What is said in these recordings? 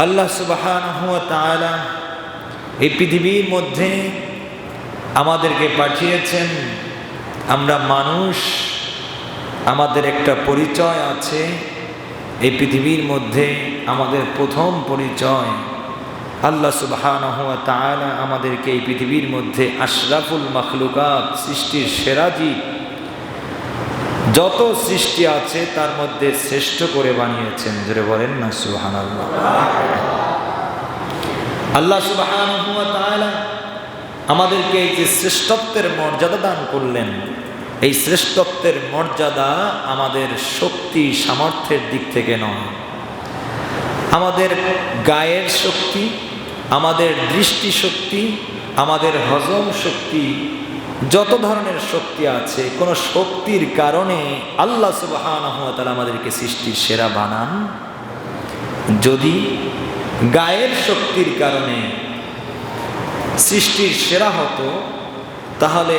আল্লাহ সুবহানাহু ওয়া তাআলা এই পৃথিবীর মধ্যে আমাদেরকে পাঠিয়েছেন। আমরা মানুষ, আমাদের একটা পরিচয় আছে। এই পৃথিবীর মধ্যে আমাদের প্রথম পরিচয়। আল্লাহ ওয়া তাআলা আমাদেরকে এই পৃথিবীর মধ্যে আশরাফুল মখলুকাত, সৃষ্টির সেরাজি যত সৃষ্টি আছে, তার মধ্যে শ্রেষ্ঠ করে বানিয়েছেন। জোরে বলেন না, সুবহানাল্লাহ। আল্লাহ তাআলা আমাদেরকে এই যে শ্রেষ্ঠত্বের মর্যাদা দান করলেন, এই শ্রেষ্ঠত্বের মর্যাদা আমাদের শক্তি, সামর্থ্যের দিক থেকে নয়। আমাদের গায়ের শক্তি, আমাদের দৃষ্টি শক্তি আমাদের হজম শক্তি যত ধরনের শক্তি আছে, কোনো শক্তির কারণে আল্লাহ সুবহানাহু ওয়া তাআলা আমাদেরকে সৃষ্টির সেরা বানান। যদি গায়ের শক্তির কারণে সৃষ্টির সেরা হতো, তাহলে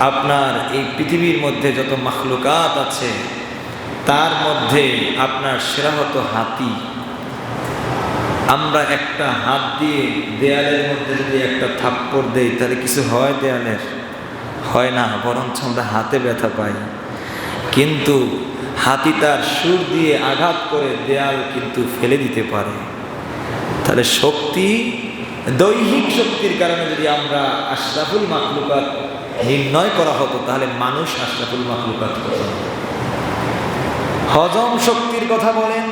আপনার এই পৃথিবীর মধ্যে যত মাখলুকাত আছে, তার মধ্যে আপনার সেরা হতো হাতি। আমরা একটা হাত দিয়ে দেয়ালের মধ্যে যদি একটা থাপ্পড় দেই, তাহলে কিছু হয় দেয়ালের? হয় না, বরঞ্চ আমরা হাতে ব্যথা পাই। কিন্তু হাতি তার সুর দিয়ে আঘাত করে দেয়াল কিন্তু ফেলে দিতে পারে। তাহলে শক্তি, দৈহিক শক্তির কারণে যদি আমরা আশরাফুল মাকলুকাত নির্ণয় করা হতো, তাহলে মানুষ আশরাফুল মাকলুকাত হতো। হজম শক্তির কথা বলেন,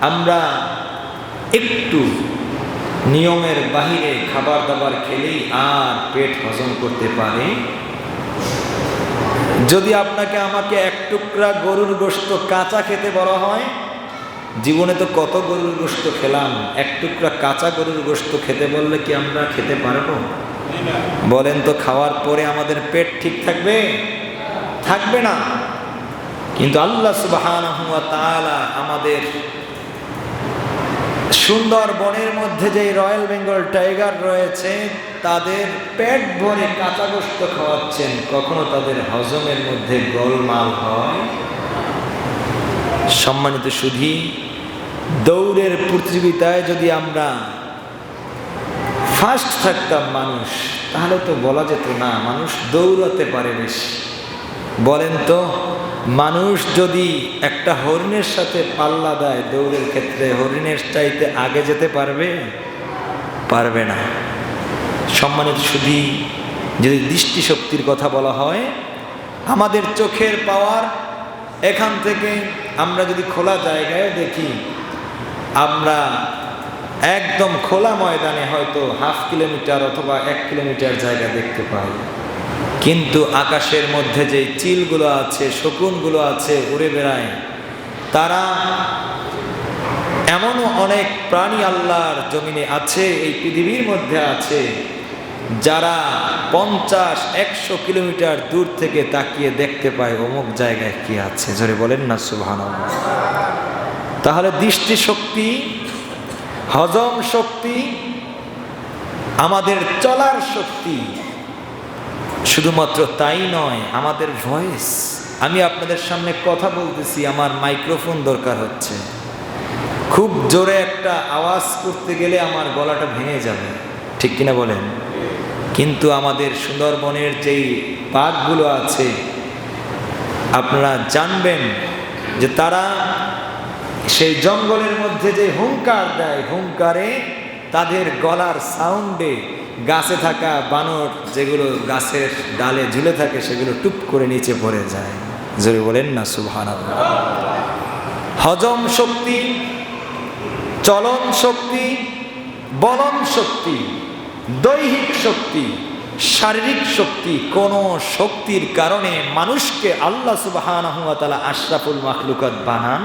আমরা একটু নিয়মের বাহিরে খাবার দাবার খেলেই আর পেট হজম করতে পারে? যদি আপনাকে আমাকে এক টুকরা গরুর গোশত কাঁচা খেতে বলা হয়, জীবনে তো কত গরুর গোস্ত খেলাম, এক টুকরা কাঁচা গরুর গোশত খেতে বললে কি আমরা খেতে পারব? বলেন তো খাওয়ার পরে আমাদের পেট ঠিক থাকবে? থাকবে না। কিন্তু আল্লাহ তাআলা আমাদের সুন্দর বনের মধ্যে যে রয়্যাল বেঙ্গল টাইগার রয়েছে, তাদের পেট ভরে কাঁচা গোস্ত খাওয়াচ্ছেন। কখনো তাদের হজমের মধ্যে গোলমাল হয়? সম্মানিত সুধী, দৌড়ের প্রতিযোগিতায় যদি আমরা ফার্স্ট থাকতাম মানুষ, তাহলে তো বলা যেত না, মানুষ দৌড়াতে পারে বেশি। বলেন তো মানুষ যদি একটা হরিণের সাথে পাল্লা দেয় দৌড়ের ক্ষেত্রে, হরিণের চাইতে আগে যেতে পারবে? পারবে না। সম্মানিত শুধু যদি দৃষ্টিশক্তির কথা বলা হয়, আমাদের চোখের পাওয়ার এখান থেকে আমরা যদি খোলা জায়গায় দেখি, আমরা একদম খোলা ময়দানে হয়তো হাফ কিলোমিটার অথবা এক কিলোমিটার জায়গা দেখতে পাই। কিন্তু আকাশের মধ্যে যে চিলগুলো আছে, শকুনগুলো আছে উড়ে বেড়ায়, তারা এমনও অনেক প্রাণী আল্লাহর জমিনে আছে, এই পৃথিবীর মধ্যে আছে, যারা পঞ্চাশ, একশো কিলোমিটার দূর থেকে তাকিয়ে দেখতে পায় অমুক জায়গায় কি আছে। জোরে বলেন না সুভান তাহলে দৃষ্টি শক্তি হজম শক্তি, আমাদের চলার শক্তি শুধুমাত্র তাই নয়, আমাদের ভয়েস আমি আপনাদের সামনে কথা বলতেছি, আমার মাইক্রোফোন দরকার হচ্ছে। খুব জোরে একটা আওয়াজ করতে গেলে আমার গলাটা ভেঙে যাবে, ঠিক কিনা বলেন? কিন্তু আমাদের সুন্দরবনের যেই বাঘগুলো আছে, আপনারা জানবেন যে তারা সেই জঙ্গলের মধ্যে যে হুঙ্কার দেয়, হুঙ্কারে তাদের গলার সাউন্ডে গাছে থাকা বানর যেগুলো গাছের ডালে ঝুলে থাকে, সেগুলো টুপ করে নিচে পড়ে যায়। জোরে বলেন না সুভান হজম শক্তি, চলন শক্তি, বলন শক্তি, দৈহিক শক্তি, শারীরিক শক্তি, কোন শক্তির কারণে মানুষকে আল্লাহ সুবাহান আশরাফুল মাখলুকাত বানান।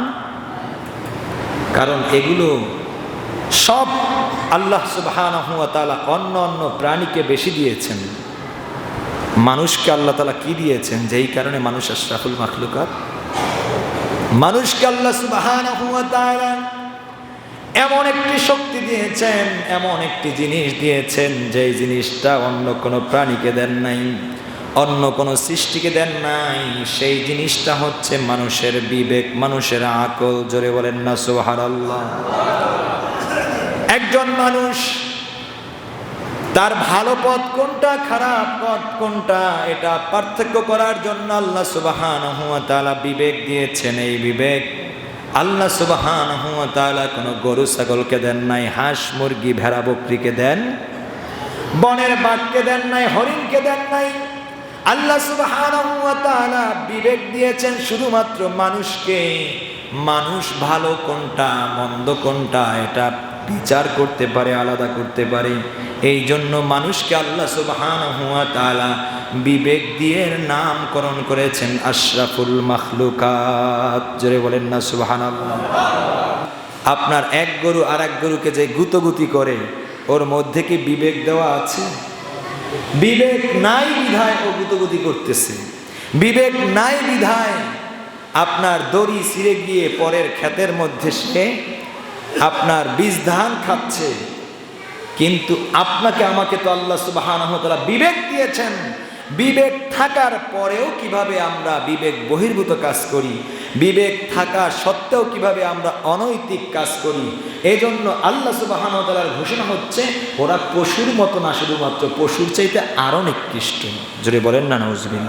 কারণ এগুলো সব আল্লাহ সুবাহান অন্য অন্য প্রাণীকে বেশি দিয়েছেন। মানুষকে আল্লাহ তালা কি দিয়েছেন? যেই কারণে মানুষ আশরাফুল মাখলুকাত। মানুষকে আল্লাহ সুবাহান এমন একটি শক্তি দিয়েছেন, এমন একটি জিনিস দিয়েছেন, যেই জিনিসটা অন্য কোনো প্রাণীকে দেন নাই, অন্য কোনো সৃষ্টিকে দেন নাই। সেই জিনিসটা হচ্ছে মানুষের বিবেক, মানুষের আকল, জোরে বলেন না সোহার আল্লাহ একজন মানুষ, তার ভালো পথ কোনটা, খারাপ পথ কোনটা, এটা পার্থক্য করার জন্য আল্লাহ সুবাহান তাআলা বিবেক দিয়েছেন। এই বিবেক আল্লাহ সুবাহান তাআলা কোনো গরু, ছাগলকে দেন নাই, হাঁস, মুরগি, ভেড়া, বকরিকে দেন, বনের বাঘকে দেন নাই, হরিণকে দেন নাই। আল্লাহ সুবাহান বিবেক দিয়েছেন শুধুমাত্র মানুষকে, মানুষ ভালো কোনটা, মন্দ কোনটা, এটা বিচার করতে পারে, আলাদা করতে পারে। এই জন্য মানুষকে আল্লাহ সুবহান হুয়া তালা বিবেক দিয়ে নামকরণ করেছেন আশরাফুল মাখলুকাত। জোরে বলেন না, সুবহানাল্লাহ। আপনার এক গরু আর এক গরুকে যে গুতগুতি করে, ওর মধ্যে কি বিবেক দেওয়া আছে? বিবেক নাই বিধায় ও গুতগুতি করতেছে। বিবেক নাই বিধায় আপনার দড়ি ছিঁড়ে গিয়ে পরের ক্ষেতের মধ্যে সে আপনার বীজ ধান খাচ্ছে। কিন্তু আপনাকে আমাকে তো আল্লাহ সুবাহানহ তাআলা বিবেক দিয়েছেন। বিবেক থাকার পরেও কীভাবে আমরা বিবেক বহির্ভূত কাজ করি? বিবেক থাকা সত্ত্বেও কীভাবে আমরা অনৈতিক কাজ করি? এই জন্য আল্লাহ সুবাহান তালার ঘোষণা হচ্ছে, ওরা পশুর মতো না, শুধুমাত্র পশুর চাইতে আরও নিকৃষ্ট। জোরে বলেন না নজবিন